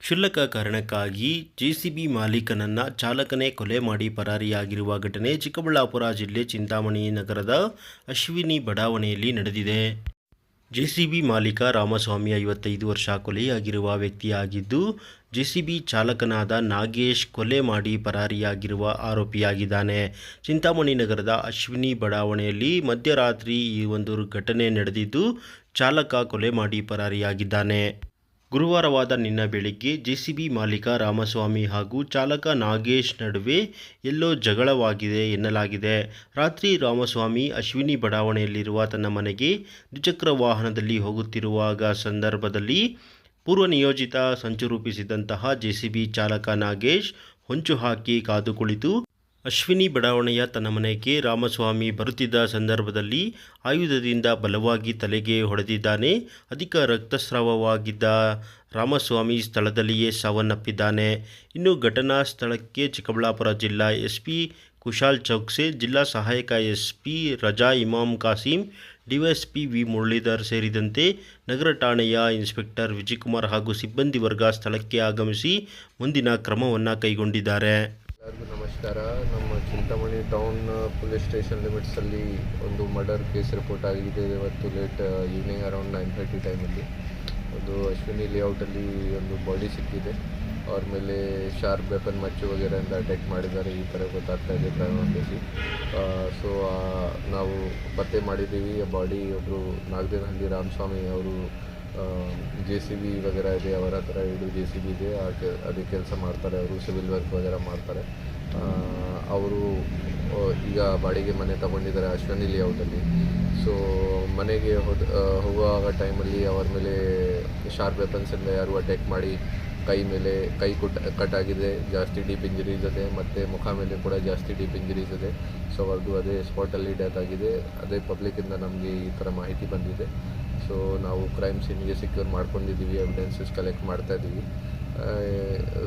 ಕ್ಷುಲ್ಲಕ ಕಾರಣಕ್ಕಾಗಿ ಜೆಸಿಬಿ ಮಾಲೀಕನನ್ನ ಚಾಲಕನೇ ಕೊಲೆ ಮಾಡಿ ಪರಾರಿಯಾಗಿರುವ ಘಟನೆ ಚಿಕ್ಕಬಳ್ಳಾಪುರ ಜಿಲ್ಲೆ ಚಿಂತಾಮಣಿ ನಗರದ ಅಶ್ವಿನಿ ಬಡಾವಣೆಯಲ್ಲಿ ನಡೆದಿದೆ. ಜೆಸಿಬಿ ಮಾಲೀಕ ರಾಮಸ್ವಾಮಿ ಐವತ್ತೈದು ವರ್ಷ ಕೊಲೆಯಾಗಿರುವ ವ್ಯಕ್ತಿಯಾಗಿದ್ದು, ಜೆಸಿಬಿ ಚಾಲಕನಾದ ನಾಗೇಶ್ ಕೊಲೆ ಮಾಡಿ ಪರಾರಿಯಾಗಿರುವ ಆರೋಪಿಯಾಗಿದ್ದಾನೆ. ಚಿಂತಾಮಣಿ ನಗರದ ಅಶ್ವಿನಿ ಬಡಾವಣೆಯಲ್ಲಿ ಮಧ್ಯರಾತ್ರಿ ಈ ಒಂದು ಘಟನೆ ನಡೆದಿದ್ದು, ಚಾಲಕ ಕೊಲೆ ಮಾಡಿ ಪರಾರಿಯಾಗಿದ್ದಾನೆ. ಗುರುವಾರವಾದ ನಿನ್ನ ಬೆಳಿಗ್ಗೆ ಜೆಸಿಬಿ ಮಾಲೀಕ ರಾಮಸ್ವಾಮಿ ಹಾಗೂ ಚಾಲಕ ನಾಗೇಶ್ ನಡುವೆ ಎಲ್ಲೋ ಜಗಳವಾಗಿದೆ ಎನ್ನಲಾಗಿದೆ. ರಾತ್ರಿ ರಾಮಸ್ವಾಮಿ ಅಶ್ವಿನಿ ಬಡಾವಣೆಯಲ್ಲಿರುವ ತನ್ನ ಮನೆಗೆ ದ್ವಿಚಕ್ರ ವಾಹನದಲ್ಲಿ ಹೋಗುತ್ತಿರುವಾಗ ಸಂದರ್ಭದಲ್ಲಿ ಪೂರ್ವ ನಿಯೋಜಿತ ಸಂಚು ರೂಪಿಸಿದಂತಹ ಜೆಸಿಬಿ ಚಾಲಕ ನಾಗೇಶ್ ಹೊಂಚು ಹಾಕಿ ಕಾದು ಕುಳಿತು ಅಶ್ವಿನಿ ಬಡಾವಣೆಯ ತನ್ನ ಮನೆಗೆ ರಾಮಸ್ವಾಮಿ ಬರುತ್ತಿದ್ದ ಸಂದರ್ಭದಲ್ಲಿ ಆಯುಧದಿಂದ ಬಲವಾಗಿ ತಲೆಗೆ ಹೊಡೆದಿದ್ದಾನೆ. ಅಧಿಕ ರಕ್ತಸ್ರಾವವಾಗಿದ್ದ ರಾಮಸ್ವಾಮಿ ಸ್ಥಳದಲ್ಲಿಯೇ ಸಾವನ್ನಪ್ಪಿದ್ದಾನೆ. ಇನ್ನು ಘಟನಾ ಸ್ಥಳಕ್ಕೆ ಚಿಕ್ಕಬಳ್ಳಾಪುರ ಜಿಲ್ಲಾ ಎಸ್ಪಿ ಕುಶಾಲ್ ಚೌಕ್ಸೆ, ಜಿಲ್ಲಾ ಸಹಾಯಕ SP Raza Imam Kasim, DYSP V Muralidhar ಸೇರಿದಂತೆ ನಗರ ಠಾಣೆಯ ಇನ್ಸ್ಪೆಕ್ಟರ್ ವಿಜಯಕುಮಾರ್ ಹಾಗೂ ಸಿಬ್ಬಂದಿ ವರ್ಗ ಸ್ಥಳಕ್ಕೆ ಆಗಮಿಸಿ ಮುಂದಿನ ಕ್ರಮವನ್ನು ಕೈಗೊಂಡಿದ್ದಾರೆ. ನಮಸ್ಕಾರ ನಮ್ಮ ಚಿಂತಾಮಣಿ ಟೌನ್ ಪೊಲೀಸ್ ಸ್ಟೇಷನ್ ಲಿಮಿಟ್ಸಲ್ಲಿ ಒಂದು ಮರ್ಡರ್ ಕೇಸ್ ರಿಪೋರ್ಟ್ ಆಗಿದೆ. ಇವತ್ತು late evening around nine thirty ಟೈಮಲ್ಲಿ ಒಂದು ಅಶ್ವಿನಿ ಲೇಔಟಲ್ಲಿ ಒಂದು ಬಾಡಿ ಸಿಕ್ಕಿದೆ. ಅವ್ರ ಮೇಲೆ ಶಾರ್ಪ್ ವೆಪನ್ ಮಚ್ಚು ವಗೇರೆಯಿಂದ ಅಟ್ಯಾಕ್ ಮಾಡಿದ್ದಾರೆ. ಈ ಥರ ಗೊತ್ತಾಗ್ತಾ ಇದೆ ಪ್ರೈಮಸಿ ಸೊ ನಾವು ಪತ್ತೆ ಮಾಡಿದ್ದೀವಿ. ಬಾಡಿ ಒಬ್ಬರು ನಾಗದೇನಹಳ್ಳಿ ರಾಮಸ್ವಾಮಿ ಅವರು ಜೆ ಸಿ ಬಿ ವಗರ ಇದೆ, ಅವರ ಹತ್ರ ಎರಡು ಜೆ ಸಿ ಬಿ ಇದೆ, ಆ ಕೆ, ಅದೇ ಕೆಲಸ ಮಾಡ್ತಾರೆ ಅವರು ಸಿವಿಲ್ ವರ್ಕ್ ವಗರ ಮಾಡ್ತಾರೆ. ಅವರು ಈಗ ಬಾಡಿಗೆ ಮನೆ ತಗೊಂಡಿದ್ದಾರೆ ಅಶ್ವನಿ ಲೇಔಟಲ್ಲಿ ಸೊ ಮನೆಗೆ ಹೋದ ಹೋಗುವಾಗ ಟೈಮಲ್ಲಿ ಅವರ ಮೇಲೆ ಶಾರ್ಪ್ ವೆಪನ್ಸಿಂದ ಯಾರು ಅಟ್ಯಾಕ್ ಮಾಡಿ ಕೈ ಮೇಲೆ ಕೈ ಕುಟ್, ಕಟ್ ಆಗಿದೆ, ಜಾಸ್ತಿ ಡೀಪ್ ಇಂಜರೀಸ್ ಇದೆ ಮತ್ತು ಮುಖ ಮೇಲೆ ಕೂಡ ಜಾಸ್ತಿ ಡೀಪ್ ಇಂಜರೀಸ್ ಇದೆ ಸೊ ಅವ್ರದ್ದು ಅದೇ ಸ್ಪಾಟಲ್ಲಿ ಡೆತ್ ಆಗಿದೆ. ಅದೇ ಪಬ್ಲಿಕ್ಕಿಂದ ನಮಗೆ ಈ ಥರ ಮಾಹಿತಿ ಬಂದಿದೆ. ಸೊ ನಾವು ಕ್ರೈಮ್ ಸೀನ್ಗೆ ಸೆಕ್ಯೂರ್ ಮಾಡ್ಕೊಂಡಿದ್ದೀವಿ ಎವಿಡೆನ್ಸಸ್ ಕಲೆಕ್ಟ್ ಮಾಡ್ತಾ ಇದ್ದೀವಿ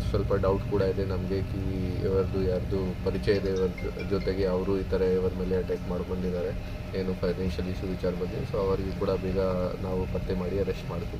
ಸ್ವಲ್ಪ ಡೌಟ್ ಕೂಡ ಇದೆ ನಮಗೆ ಕಿ, ಇವರದು ಯಾರ್ದು ಪರಿಚಯ ಇದೆ, ಇವರ ಜೊತೆಗೆ ಅವರು ಈ ಥರ ಇವರ ಮೇಲೆ ಅಟ್ಯಾಕ್ ಮಾಡ್ಕೊಂಡಿದ್ದಾರೆ. ಏನು ಫೈನಾನ್ಷಿಯಲ್ ಇಶ್ಯೂ ವಿಚಾರ ಬಗ್ಗೆ ಸೊ ಅವರಿಗೆ ಕೂಡ ಬೇಗ ನಾವು ಪತ್ತೆ ಮಾಡಿ ಅರೆಸ್ಟ್ ಮಾಡ್ತೀವಿ.